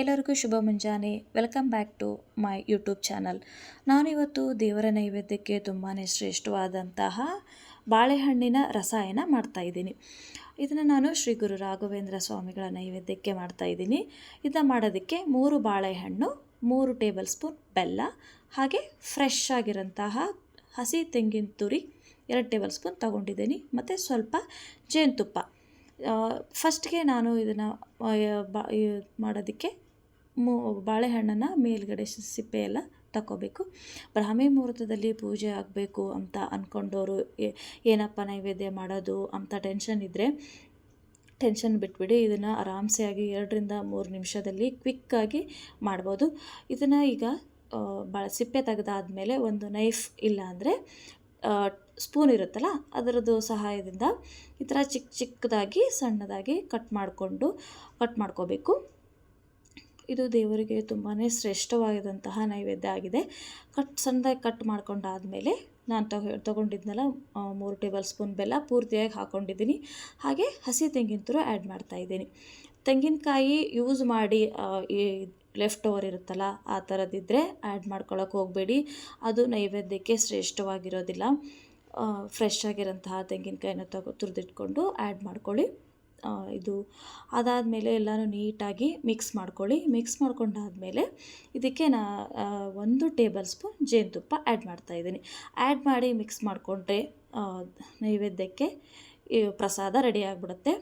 ಎಲ್ಲರಿಗೂ ಶುಭ ಮುಂಜಾನೆ. Welcome back to my YouTube channel ನಾನಿವತ್ತು ದೇವರ ನೈವೇದ್ಯಕ್ಕೆ ತುಂಬಾ ಶ್ರೇಷ್ಠವಾದಂತಹ ಬಾಳೆಹಣ್ಣಿನ ರಸಾಯನ ಮಾಡ್ತಾಯಿದ್ದೀನಿ ಇದನ್ನು ನಾನು ಶ್ರೀ ಗುರು ರಾಘವೇಂದ್ರ ಸ್ವಾಮಿಗಳ ನೈವೇದ್ಯಕ್ಕೆ ಮಾಡ್ತಾಯಿದ್ದೀನಿ ಇದನ್ನು ಮಾಡೋದಕ್ಕೆ ಮೂರು ಬಾಳೆಹಣ್ಣು, ಮೂರು ಟೇಬಲ್ ಸ್ಪೂನ್ ಬೆಲ್ಲ, ಹಾಗೆ ಫ್ರೆಶ್ ಆಗಿರೋಂತಹ ಹಸಿ ತೆಂಗಿನ ತುರಿ ಎರಡು ಟೇಬಲ್ ಸ್ಪೂನ್ ತೊಗೊಂಡಿದ್ದೀನಿ. ಮತ್ತು ಸ್ವಲ್ಪ ಜೇನುತುಪ್ಪ. ಫಸ್ಟ್ಗೆ ನಾನು ಇದನ್ನು ಮಾಡೋದಕ್ಕೆ ಮೂ, ಬಾಳೆಹಣ್ಣನ್ನು ಮೇಲ್ಗಡೆ ಸಿಪ್ಪೆಯೆಲ್ಲ ತಗೋಬೇಕು ಬ್ರಾಹ್ಮಿ ಮುಹೂರ್ತದಲ್ಲಿ ಪೂಜೆ ಆಗಬೇಕು ಅಂತ ಅಂದ್ಕೊಂಡವರು ಏನಪ್ಪ ನೈವೇದ್ಯ ಮಾಡೋದು ಅಂತ ಟೆನ್ಷನ್ ಇದ್ದರೆ ಟೆನ್ಷನ್ ಬಿಟ್ಬಿಡಿ, ಇದನ್ನು ಆರಾಮ್ಸೆಯಾಗಿ ಎರಡರಿಂದ ಮೂರು ನಿಮಿಷದಲ್ಲಿ ಕ್ವಿಕ್ಕಾಗಿ ಮಾಡ್ಬೋದು. ಇದನ್ನು ಈಗ ಬಾ, ಸಿಪ್ಪೆ ತೆಗೆದಾದ್ಮೇಲೆ ಒಂದು ನೈಫ್ ಇಲ್ಲ ಅಂದರೆ ಸ್ಪೂನ್ ಇರುತ್ತಲ್ಲ, ಅದರದ್ದು ಸಹಾಯದಿಂದ ಈ ಥರ ಚಿಕ್ಕ ಚಿಕ್ಕದಾಗಿ ಸಣ್ಣದಾಗಿ ಕಟ್ ಮಾಡಿಕೊಂಡು, ಕಟ್ ಮಾಡ್ಕೋಬೇಕು. ಇದು ದೇವರಿಗೆ ತುಂಬಾ ಶ್ರೇಷ್ಠವಾದಂತಹ ನೈವೇದ್ಯ ಆಗಿದೆ. ಕಟ್ ಸಣ್ಣದಾಗಿ ಕಟ್ ಮಾಡ್ಕೊಂಡಾದಮೇಲೆ ನಾನು ತಗೊ ತೊಗೊಂಡಿದ್ನಲ್ಲ ಮೂರು ಟೇಬಲ್ ಸ್ಪೂನ್ ಬೆಲ್ಲ ಪೂರ್ತಿಯಾಗಿ ಹಾಕ್ಕೊಂಡಿದ್ದೀನಿ ಹಾಗೆ ಹಸಿ ತೆಂಗಿನ ತುರು ಆ್ಯಡ್ ಮಾಡ್ತಾಯಿದ್ದೀನಿ ತೆಂಗಿನಕಾಯಿ ಯೂಸ್ ಮಾಡಿ ಈ ಲೆಫ್ಟ್ ಓವರ್ ಇರುತ್ತಲ್ಲ, ಆ ಥರದ್ದಿದ್ದರೆ ಆ್ಯಡ್ ಮಾಡ್ಕೊಳಕ್ಕೆ ಹೋಗಬೇಡಿ. ಅದು ನೈವೇದ್ಯಕ್ಕೆ ಶ್ರೇಷ್ಠವಾಗಿರೋದಿಲ್ಲ. ಫ್ರೆಶ್ ಆಗಿರೋಂತಹ ತೆಂಗಿನಕಾಯಿನ ತಗೋ, ತುರಿದಿಟ್ಕೊಂಡು ಆ್ಯಡ್ ಮಾಡ್ಕೊಳ್ಳಿ. ಇದು ಅದಾದಮೇಲೆ ಎಲ್ಲನೂ ನೀಟಾಗಿ ಮಿಕ್ಸ್ ಮಾಡ್ಕೊಳ್ಳಿ. ಮಿಕ್ಸ್ ಮಾಡ್ಕೊಂಡಾದಮೇಲೆ ಇದಕ್ಕೆ ನಾ ಒಂದು ಟೇಬಲ್ ಸ್ಪೂನ್ ಜೇನುತುಪ್ಪ ಆ್ಯಡ್ ಮಾಡ್ತಾಯಿದ್ದೀನಿ ಆ್ಯಡ್ ಮಾಡಿ ಮಿಕ್ಸ್ ಮಾಡಿಕೊಂಡ್ರೆ ನೈವೇದ್ಯಕ್ಕೆ ಪ್ರಸಾದ ರೆಡಿ ಆಗಿಬಿಡುತ್ತೆ.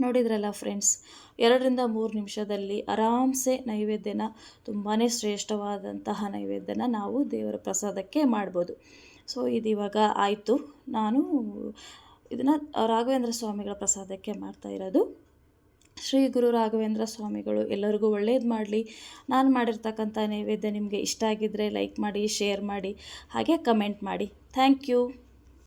ನೋಡಿದ್ರಲ್ಲ ಫ್ರೆಂಡ್ಸ್, ಎರಡರಿಂದ ಮೂರು ನಿಮಿಷದಲ್ಲಿ ಆರಾಮ್ಸೆ ನೈವೇದ್ಯನ ತುಂಬಾ ಶ್ರೇಷ್ಠವಾದಂತಹ ನೈವೇದ್ಯನ ನಾವು ದೇವರ ಪ್ರಸಾದಕ್ಕೆ ಮಾಡ್ಬೋದು. ಸೊ, ಇದು ಇವಾಗ ಆಯಿತು. ನಾನು ಇದನ್ನು ರಾಘವೇಂದ್ರ ಸ್ವಾಮಿಗಳ ಪ್ರಸಾದಕ್ಕೆ ಮಾಡ್ತಾ ಇರೋದು. ಶ್ರೀ ಗುರು ರಾಘವೇಂದ್ರ ಸ್ವಾಮಿಗಳು, ಎಲ್ಲರಿಗೂ ಒಳ್ಳೇದು ಮಾಡಲಿ. ನಾನು ಮಾಡಿರ್ತಕ್ಕಂಥ ನೈವೇದ್ಯ ನಿಮಗೆ ಇಷ್ಟ ಆಗಿದ್ದರೆ ಲೈಕ್ ಮಾಡಿ ಶೇರ್ ಮಾಡಿ, ಹಾಗೆ ಕಮೆಂಟ್ ಮಾಡಿ. Thank you